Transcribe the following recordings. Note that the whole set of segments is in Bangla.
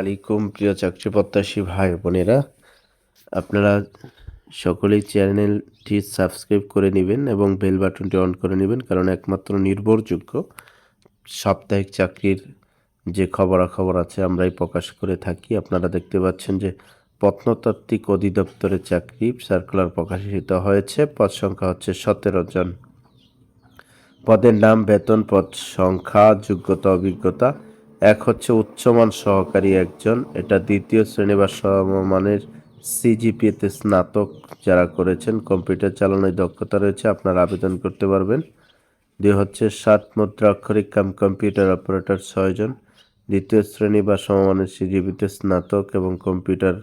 আলাইকুম, প্রিয় চাকরি প্রত্যাশী ভাই বোনেরা। আপনারা সকলেই চ্যানেলটি সাবস্ক্রাইব করে নেবেন এবং বেল বাটনটি অন করে নেবেন, কারণ একমাত্র নির্ভরযোগ্য সাপ্তাহিক চাকরির যে খবরাখবর আছে আমরাই প্রকাশ করে থাকি। আপনারা দেখতে পাচ্ছেন যে প্রত্নতাত্ত্বিক অধিদপ্তরের চাকরি সার্কুলার প্রকাশিত হয়েছে। পদ সংখ্যা হচ্ছে সতেরো জন। পদের নাম, বেতন, পদ সংখ্যা, যোগ্যতা, অভিজ্ঞতা এক হচ্ছে উচ্চমান সহকারী একজন। এটা দ্বিতীয় শ্রেণি বা সমমানের সিজিপিএতে স্নাতক যারা করেছেন, কম্পিউটার চালানোর দক্ষতা রয়েছে, আপনারা আবেদন করতে পারবেন। দুই হচ্ছে সাত মুদ্রা অক্ষরিক কাম কম্পিউটার অপারেটর ছয়জন দ্বিতীয় শ্রেণি বা সমমানের সিজিপিতে স্নাতক এবং কম্পিউটার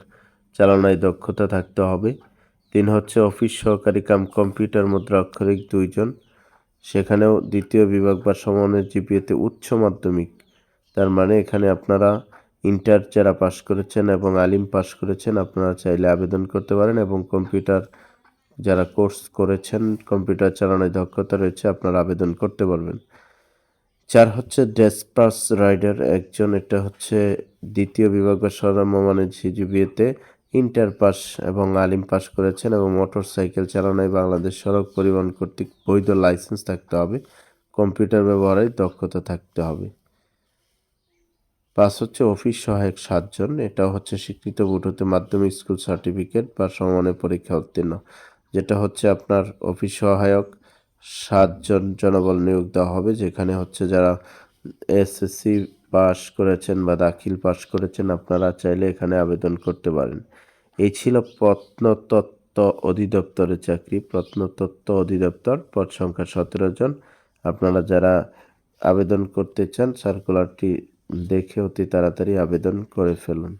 চালানোয় দক্ষতা থাকতে হবে। তিন হচ্ছে অফিস সহকারী কাম কম্পিউটার মুদ্রা অক্ষরিক দুইজন সেখানেও দ্বিতীয় বিভাগ বা সমানের জিপিএতে উচ্চ মাধ্যমিক তার মানে এখানে আপনারা ইন্টার যারা পাশ করেছেন এবং আলিম পাশ করেছেন, আপনারা চাইলে আবেদন করতে পারেন এবং কম্পিউটার যারা কোর্স করেছেন, কম্পিউটার চালানোয় দক্ষতা রয়েছে, আপনারা আবেদন করতে পারবেন। চার হচ্ছে ডেসপাস রাইডার, একজন এটা হচ্ছে দ্বিতীয় বিভাগ বা সরমমানের সিজিবিএতে ইন্টার পাস এবং আলিম পাস করেছেন এবং মোটর সাইকেল চালানোয় বাংলাদেশ সড়ক পরিবহন কর্তৃক বৈধ লাইসেন্স থাকতে হবে, কম্পিউটার ব্যবহারে দক্ষতা থাকতে হবে। পাঁচ হচ্ছে অফিস সহায়ক সাতজন। এটা হচ্ছে স্বীকৃত বোর্ড হতে মাধ্যমিক স্কুল সার্টিফিকেট বা সমানের পরীক্ষা উত্তীর্ণ, যেটা হচ্ছে আপনার অফিস সহায়ক সাতজন জনবল নিয়োগ দেওয়া হবে, যেখানে হচ্ছে যারা এসএসসি পাস করেছেন বা দাখিল পাস করেছেন, আপনারা চাইলে এখানে আবেদন করতে পারেন। এই ছিল প্রত্নতত্ত্ব অধিদপ্তরের চাকরি। প্রত্নতত্ত্ব অধিদপ্তর, পদ সংখ্যা সতেরো জন। আপনারা যারা আবেদন করতে চান সার্কুলারটি দেখে অতি তাড়াতাড়ি আবেদন করে ফেলুন।